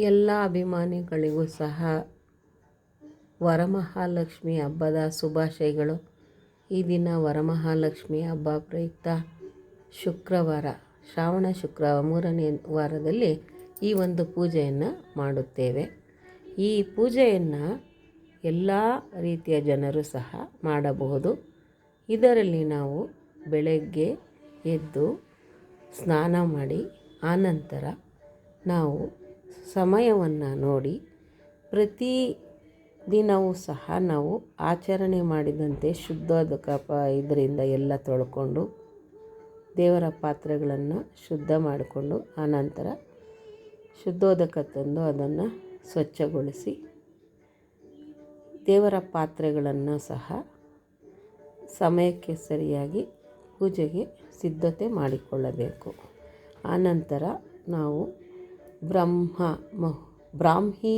ಎಲ್ಲ ಅಭಿಮಾನಿಗಳಿಗೂ ಸಹ ವರಮಹಾಲಕ್ಷ್ಮಿ ಹಬ್ಬದ ಶುಭಾಶಯಗಳು. ಈ ದಿನ ವರಮಹಾಲಕ್ಷ್ಮಿ ಹಬ್ಬ ಪ್ರಯುಕ್ತ ಶುಕ್ರವಾರ, ಶ್ರಾವಣ ಶುಕ್ರವಾರ ಮೂರನೇ ವಾರದಲ್ಲಿ ಈ ಒಂದು ಪೂಜೆಯನ್ನು ಮಾಡುತ್ತೇವೆ. ಈ ಪೂಜೆಯನ್ನು ಎಲ್ಲ ರೀತಿಯ ಜನರು ಸಹ ಮಾಡಬಹುದು. ಇದರಲ್ಲಿ ನಾವು ಬೆಳಗ್ಗೆ ಎದ್ದು ಸ್ನಾನ ಮಾಡಿ, ಆನಂತರ ನಾವು ಸಮಯವನ್ನು ನೋಡಿ ಪ್ರತಿ ದಿನವೂ ಸಹ ನಾವು ಆಚರಣೆ ಮಾಡಿದಂತೆ ಶುದ್ಧೋದಕ ಕಪ ಇದರಿಂದ ಎಲ್ಲ ತೊಳ್ಕೊಂಡು ದೇವರ ಪಾತ್ರೆಗಳನ್ನು ಶುದ್ಧ ಮಾಡಿಕೊಂಡು ಆನಂತರ ಶುದ್ಧೋದಕ ತಂದು ಅದನ್ನು ಸ್ವಚ್ಛಗೊಳಿಸಿ ದೇವರ ಪಾತ್ರೆಗಳನ್ನು ಸಹ ಸಮಯಕ್ಕೆ ಸರಿಯಾಗಿ ಪೂಜೆಗೆ ಸಿದ್ಧತೆ ಮಾಡಿಕೊಳ್ಳಬೇಕು. ಆನಂತರ ನಾವು ಬ್ರಹ್ಮ ಮಹು, ಬ್ರಾಹ್ಮಿ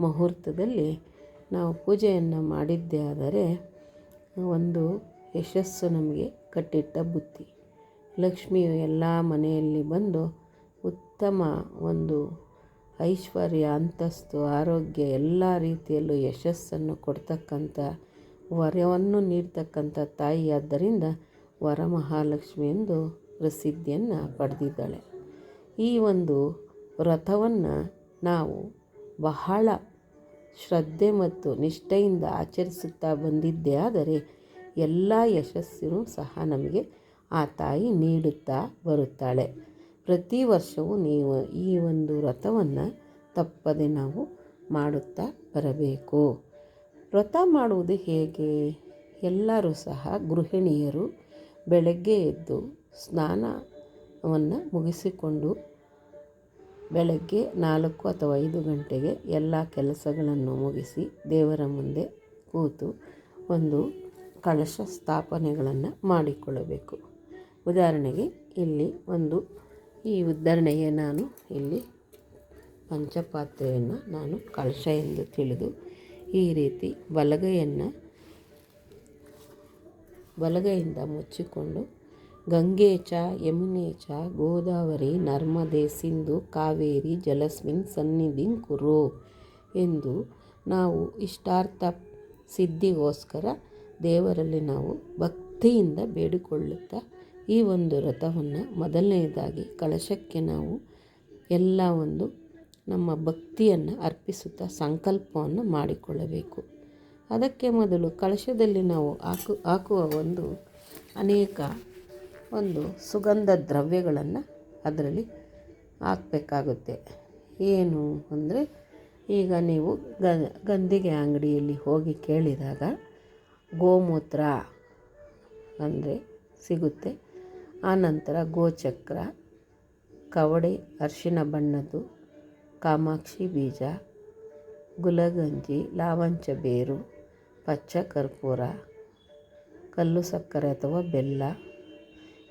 ಮುಹೂರ್ತದಲ್ಲಿ ನಾವು ಪೂಜೆಯನ್ನು ಮಾಡಿದ್ದೇ ಆದರೆ ಒಂದು ಯಶಸ್ಸು ನಮಗೆ ಕಟ್ಟಿಟ್ಟ ಬುತ್ತಿ ಲಕ್ಷ್ಮಿಯು ಎಲ್ಲ ಮನೆಯಲ್ಲಿ ಬಂದು ಉತ್ತಮ ಒಂದು ಐಶ್ವರ್ಯ ಅಂತಸ್ತು ಆರೋಗ್ಯ ಎಲ್ಲ ರೀತಿಯಲ್ಲೂ ಯಶಸ್ಸನ್ನು ಕೊಡ್ತಕ್ಕಂಥ, ವರವನ್ನು ನೀಡ್ತಕ್ಕಂಥ ತಾಯಿಯಾದ್ದರಿಂದ ವರಮಹಾಲಕ್ಷ್ಮಿ ಎಂದು ಪ್ರಸಿದ್ಧಿಯನ್ನು ಪಡೆದಿದ್ದಾಳೆ. ಈ ಒಂದು ವ್ರತವನ್ನು ನಾವು ಬಹಳ ಶ್ರದ್ಧೆ ಮತ್ತು ನಿಷ್ಠೆಯಿಂದ ಆಚರಿಸುತ್ತಾ ಬಂದಿದ್ದೇ. ಆದರೆ ಎಲ್ಲ ಯಶಸ್ಸಿನೂ ಸಹ ನಮಗೆ ಆ ತಾಯಿ ನೀಡುತ್ತಾ ಬರುತ್ತಾಳೆ. ಪ್ರತಿ ವರ್ಷವೂ ನೀವು ಈ ಒಂದು ವ್ರತವನ್ನು ತಪ್ಪದೆ ನಾವು ಮಾಡುತ್ತಾ ಬರಬೇಕು. ವ್ರತ ಮಾಡುವುದು ಹೇಗೆ? ಎಲ್ಲರೂ ಸಹ ಗೃಹಿಣಿಯರು ಬೆಳಗ್ಗೆ ಎದ್ದು ಸ್ನಾನವನ್ನು ಮುಗಿಸಿಕೊಂಡು ಬೆಳಗ್ಗೆ ನಾಲ್ಕು ಅಥವಾ ಐದು ಗಂಟೆಗೆ ಎಲ್ಲ ಕೆಲಸಗಳನ್ನು ಮುಗಿಸಿ ದೇವರ ಮುಂದೆ ಕೂತು ಒಂದು ಕಳಶ ಸ್ಥಾಪನೆಗಳನ್ನು ಮಾಡಿಕೊಳ್ಳಬೇಕು. ಉದಾಹರಣೆಗೆ ಇಲ್ಲಿ ಒಂದು, ಈ ಉದಾಹರಣೆಗೆ ನಾನು ಇಲ್ಲಿ ಪಂಚಪಾತ್ರೆಯನ್ನು ನಾನು ಕಳಶ ಎಂದು ತಿಳಿದು ಈ ರೀತಿ ಬಲಗೈಯನ್ನು, ಬಲಗೈಯಿಂದ ಮುಚ್ಚಿಕೊಂಡು ಗಂಗೆ ಚ ಗೋದಾವರಿ, ನರ್ಮದೆ, ಸಿಂಧು, ಕಾವೇರಿ ಜಲಸ್ಮಿನ್ ಸನ್ನಿಧಿನ್ ಕುರು ಎಂದು ನಾವು ಇಷ್ಟಾರ್ಥ ಸಿದ್ಧಿಗೋಸ್ಕರ ದೇವರಲ್ಲಿ ನಾವು ಭಕ್ತಿಯಿಂದ ಬೇಡಿಕೊಳ್ಳುತ್ತಾ ಈ ಒಂದು ವ್ರತವನ್ನು ಮೊದಲನೆಯದಾಗಿ ಕಳಶಕ್ಕೆ ನಾವು ಎಲ್ಲ ಒಂದು ನಮ್ಮ ಭಕ್ತಿಯನ್ನು ಅರ್ಪಿಸುತ್ತಾ ಸಂಕಲ್ಪವನ್ನು ಮಾಡಿಕೊಳ್ಳಬೇಕು. ಅದಕ್ಕೆ ಮೊದಲು ಕಳಶದಲ್ಲಿ ನಾವು ಹಾಕು, ಹಾಕುವ ಒಂದು ಅನೇಕ ಒಂದು ಸುಗಂಧ ದ್ರವ್ಯಗಳನ್ನು ಅದರಲ್ಲಿ ಹಾಕಬೇಕಾಗುತ್ತೆ. ಏನು ಅಂದರೆ, ಈಗ ನೀವು ಗಂಧಿಗೆ ಅಂಗಡಿಯಲ್ಲಿ ಹೋಗಿ ಕೇಳಿದಾಗ ಗೋಮೂತ್ರ ಅಂದರೆ ಸಿಗುತ್ತೆ. ಆನಂತರ ಗೋಚಕ್ರ, ಕವಡೆ ಅರಿಶಿಣ ಬಣ್ಣದ್ದು, ಕಾಮಾಕ್ಷಿ ಬೀಜ, ಗುಲಗಂಜಿ, ಲಾವಂಚ ಬೇರು ಪಚ್ಚ ಕರ್ಪೂರ ಕಲ್ಲು ಸಕ್ಕರೆ ಅಥವಾ ಬೆಲ್ಲ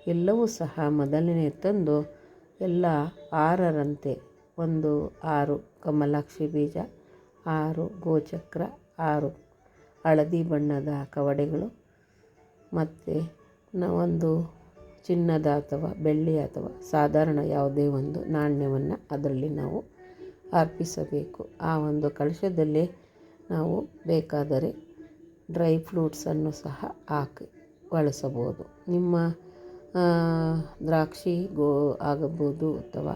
ಎಲ್ಲವೂ ಸಹ ಮೊದಲನೇ ತಂದು ಎಲ್ಲ ಆರರಂತೆ. ಒಂದು, ಆರು, ಕಮಲಾಕ್ಷಿ ಬೀಜ, ಆರು, ಗೋಚಕ್ರ, ಆರು. ಹಳದಿ ಬಣ್ಣದ ಕವಡೆಗಳು. ಮತ್ತು ಒಂದು ಚಿನ್ನದ ಅಥವಾ ಬೆಳ್ಳಿ ಅಥವಾ ಸಾಧಾರಣ ಯಾವುದೇ ಒಂದು ನಾಣ್ಯವನ್ನು ಅದರಲ್ಲಿ ನಾವು ಅರ್ಪಿಸಬೇಕು. ಆ ಒಂದು ಕಳಶದಲ್ಲಿ ನಾವು ಬೇಕಾದರೆ ಡ್ರೈ ಫ್ರೂಟ್ಸನ್ನು ಸಹ ಹಾಕಿ, ಬಳಸಬಹುದು. ನಿಮ್ಮ ದ್ರಾಕ್ಷಿ ಗೋ ಆಗಬಹುದು ಅಥವಾ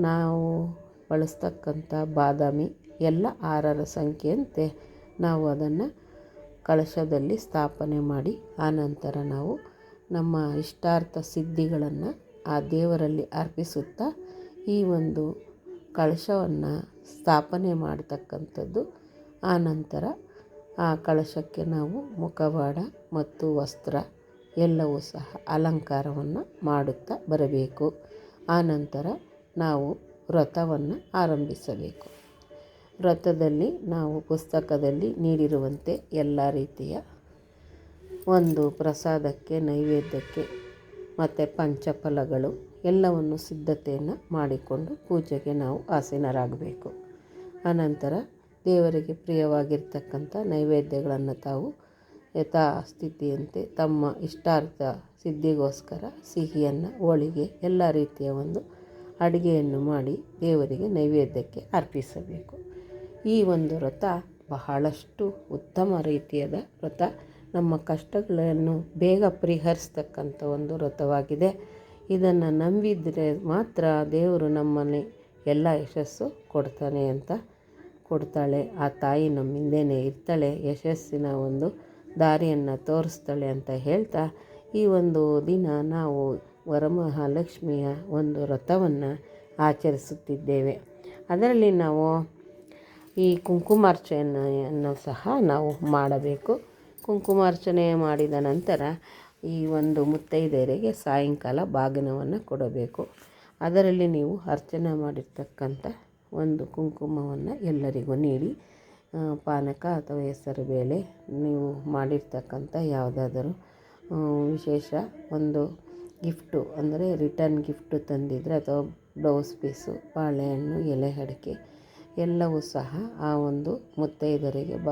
ನಾವು ಬಳಸ್ತಕ್ಕಂಥ ಬಾದಾಮಿ ಎಲ್ಲ ಆರರ ಸಂಖ್ಯೆಯಂತೆ ನಾವು ಅದನ್ನು ಕಳಶದಲ್ಲಿ ಸ್ಥಾಪನೆ ಮಾಡಿ ಆನಂತರ ನಾವು ನಮ್ಮ ಇಷ್ಟಾರ್ಥ ಸಿದ್ಧಿಗಳನ್ನು ಆ ದೇವರಲ್ಲಿ ಅರ್ಪಿಸುತ್ತಾ ಈ ಒಂದು ಕಳಶವನ್ನು ಸ್ಥಾಪನೆ ಮಾಡತಕ್ಕಂಥದ್ದು. ಆನಂತರ ಆ ಕಳಶಕ್ಕೆ ನಾವು ಮುಖವಾಡ ಮತ್ತು ವಸ್ತ್ರ ಎಲ್ಲವೂ ಸಹ ಅಲಂಕಾರವನ್ನು ಮಾಡುತ್ತಾ ಬರಬೇಕು. ಆನಂತರ ನಾವು ವ್ರತವನ್ನು ಆರಂಭಿಸಬೇಕು. ವ್ರತದಲ್ಲಿ ನಾವು ಪುಸ್ತಕದಲ್ಲಿ ನೀಡಿರುವಂತೆ ಎಲ್ಲ ರೀತಿಯ ಒಂದು ಪ್ರಸಾದಕ್ಕೆ, ನೈವೇದ್ಯಕ್ಕೆ ಮತ್ತು ಪಂಚಫಲಗಳು ಎಲ್ಲವನ್ನು ಸಿದ್ಧತೆಯನ್ನು ಮಾಡಿಕೊಂಡು ಪೂಜೆಗೆ ನಾವು ಆಸೀನರಾಗಬೇಕು. ಆನಂತರ ದೇವರಿಗೆ ಪ್ರಿಯವಾಗಿರ್ತಕ್ಕಂಥ ನೈವೇದ್ಯಗಳನ್ನು ತಾವು ಯಥಾಸ್ಥಿತಿಯಂತೆ ತಮ್ಮ ಇಷ್ಟಾರ್ಥ ಸಿದ್ಧಿಗೋಸ್ಕರ ಸಿಹಿಯನ್ನು, ಹೋಳಿಗೆ, ಎಲ್ಲ ರೀತಿಯ ಒಂದು ಅಡುಗೆಯನ್ನು ಮಾಡಿ ದೇವರಿಗೆ ನೈವೇದ್ಯಕ್ಕೆ ಅರ್ಪಿಸಬೇಕು. ಈ ಒಂದು ವ್ರತ ಬಹಳಷ್ಟು ಉತ್ತಮ ರೀತಿಯಾದ ವ್ರತ. ನಮ್ಮ ಕಷ್ಟಗಳನ್ನು ಬೇಗ ಪರಿಹರಿಸ್ತಕ್ಕಂಥ ಒಂದು ವ್ರತವಾಗಿದೆ. ಇದನ್ನು ನಂಬಿದರೆ ಮಾತ್ರ ದೇವರು ನಮ್ಮನೆ ಎಲ್ಲ ಯಶಸ್ಸು ಕೊಡ್ತಾನೆ ಅಂತ ಕೊಡ್ತಾಳೆ. ಆ ತಾಯಿ ನಮ್ಮ ಹಿಂದೆನೇ ಇರ್ತಾಳೆ. ಯಶಸ್ಸಿನ ಒಂದು ದಾರಿಯನ್ನು ತೋರಿಸ್ತಾಳೆ ಅಂತ ಹೇಳ್ತಾ ಈ ಒಂದು ದಿನ ನಾವು ವರಮಹಾಲಕ್ಷ್ಮಿಯ ಒಂದು ವ್ರತವನ್ನು ಆಚರಿಸುತ್ತಿದ್ದೇವೆ. ಅದರಲ್ಲಿ ನಾವು ಈ ಕುಂಕುಮಾರ್ಚನೆಯನ್ನು ಸಹ ನಾವು ಮಾಡಬೇಕು. ಕುಂಕುಮಾರ್ಚನೆ ಮಾಡಿದ ನಂತರ ಈ ಒಂದು ಮುತ್ತೈದೆಯರಿಗೆ ಸಾಯಂಕಾಲ ಬಾಗಿನವನ್ನು ಕೊಡಬೇಕು. ಅದರಲ್ಲಿ ನೀವು ಅರ್ಚನೆ ಮಾಡಿರ್ತಕ್ಕಂಥ ಒಂದು ಕುಂಕುಮವನ್ನು ಎಲ್ಲರಿಗೂ ನೀಡಿ ಪಾನಕ ಅಥವಾ ಹೆಸರು ಬೇಳೆ ನೀವು ಮಾಡಿರ್ತಕ್ಕಂಥ ಯಾವುದಾದರೂ ವಿಶೇಷ ಒಂದು ಗಿಫ್ಟು ಅಂದರೆ ರಿಟರ್ನ್ ಗಿಫ್ಟು ತಂದಿದ್ದರೆ ಅಥವಾ ಬ್ಲೌಸ್ ಪೀಸು, ಬಾಳೆಹಣ್ಣು, ಎಲೆ ಅಡಿಕೆ ಎಲ್ಲವೂ ಸಹ ಆ ಒಂದು ಮುತ್ತೈದರಿಗೆ ಬ,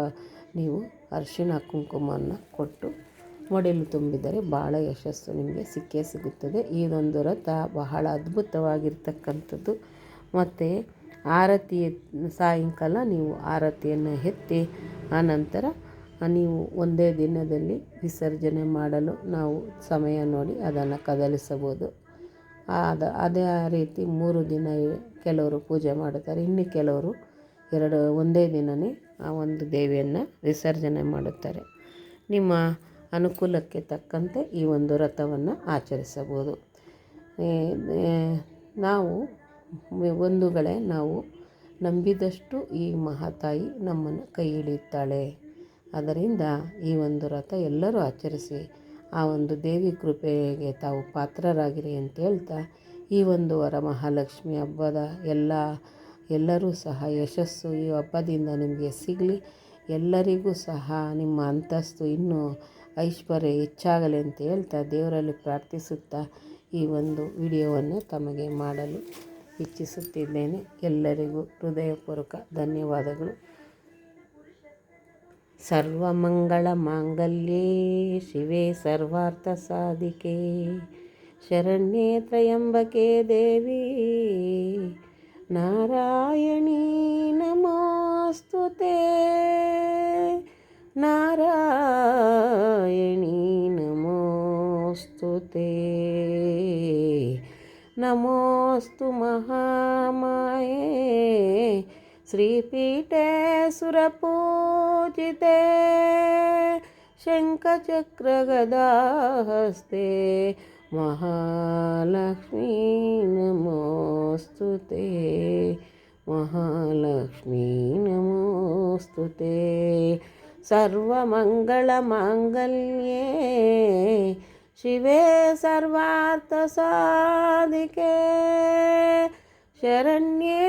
ನೀವು ಅರಿಶಿಣ ಕುಂಕುಮವನ್ನು ಕೊಟ್ಟು ಮಡಿಲು ತುಂಬಿದರೆ ಭಾಳ ಯಶಸ್ಸು ನಿಮಗೆ ಸಿಕ್ಕೇ ಸಿಗುತ್ತದೆ. ಇದೊಂದು ವ್ರತ ಬಹಳ ಅದ್ಭುತವಾಗಿರ್ತಕ್ಕಂಥದ್ದು. ಮತ್ತು ಆರತಿ ಸಾಯಂಕಾಲ ನೀವು ಆರತಿಯನ್ನು ಎತ್ತಿ ಆನಂತರ ನೀವು ಒಂದೇ ದಿನದಲ್ಲಿ ವಿಸರ್ಜನೆ ಮಾಡಲು ನಾವು ಸಮಯ ನೋಡಿ ಅದನ್ನು ಕದಲಿಸಬಹುದು. ಅದ ಅದೇ ರೀತಿ ಮೂರು ದಿನ ಕೆಲವರು ಪೂಜೆ ಮಾಡುತ್ತಾರೆ. ಇನ್ನು ಕೆಲವರು ಎರಡು, ಒಂದೇ ದಿನವೇ ಆ ಒಂದು ದೇವಿಯನ್ನು ವಿಸರ್ಜನೆ ಮಾಡುತ್ತಾರೆ. ನಿಮ್ಮ ಅನುಕೂಲಕ್ಕೆ ತಕ್ಕಂತೆ ಈ ಒಂದು ವ್ರತವನ್ನು ಆಚರಿಸಬಹುದು. ನಾವು ಬಂಧುಗಳೇ ನಾವು ನಂಬಿದಷ್ಟು ಈ ಮಹಾತಾಯಿ ನಮ್ಮನ್ನು ಕೈ ಹಿಡಿಯುತ್ತಾಳೆ ಅದರಿಂದ ಈ ಒಂದು ರಥ ಎಲ್ಲರೂ ಆಚರಿಸಿ, ಆ ಒಂದು ದೇವಿ ಕೃಪೆಗೆ ತಾವು ಪಾತ್ರರಾಗಿರಿ ಅಂತ ಹೇಳ್ತಾ, ಈ ಒಂದು ವರ ಮಹಾಲಕ್ಷ್ಮಿ ಹಬ್ಬದ ಎಲ್ಲ, ಎಲ್ಲರೂ ಸಹ ಯಶಸ್ಸು ಈ ಹಬ್ಬದಿಂದ ನಿಮಗೆ ಸಿಗಲಿ. ಎಲ್ಲರಿಗೂ ಸಹ ನಿಮ್ಮ ಅಂತಸ್ತು ಇನ್ನೂ ಐಶ್ವರ್ಯ ಹೆಚ್ಚಾಗಲಿ ಅಂತ ಹೇಳ್ತಾ ದೇವರಲ್ಲಿ ಪ್ರಾರ್ಥಿಸುತ್ತಾ ಈ ಒಂದು ವಿಡಿಯೋವನ್ನು ತಮಗೆ ಮಾಡಲು ಇಚ್ಛಿಸುತ್ತಿದ್ದೇನೆ. ಎಲ್ಲರಿಗೂ ಹೃದಯಪೂರ್ವಕ ಧನ್ಯವಾದಗಳು. ಸರ್ವಮಂಗಳ ಮಾಂಗಲ್ಯೇ, ಶಿವೆ ಸರ್ವಾರ್ಥ ಸಾಧಿಕೆ, ಶರಣ್ಯೇ ತ್ರಯಂಬಕೆ ದೇವಿ, ನಾರಾಯಣೀ ನಮೋಸ್ತುತೆ ನಾರಾಯಣೀ ನಮೋಸ್ತುತೆ నమోస్తు మహామాయే. శ్రీపీఠే సురపూజితే శంఖచక్రగదాహస్తే మహాలక్ష్మీ నమోస్తు మహాలక్ష్మీ నమోస్తు సర్వమంగళమాంగళ్యే शिवे सर्वार्थसाधिके शरण्ये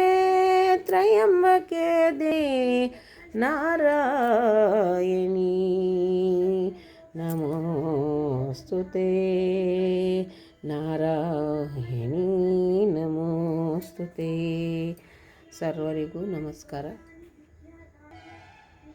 त्रयम्बके दे नारायणी नमोऽस्तु ते ನಾರಾಯಣೀ ನಮೋಸ್ತುತೆ ಸರ್ವರಿಗೂ ನಮಸ್ಕಾರ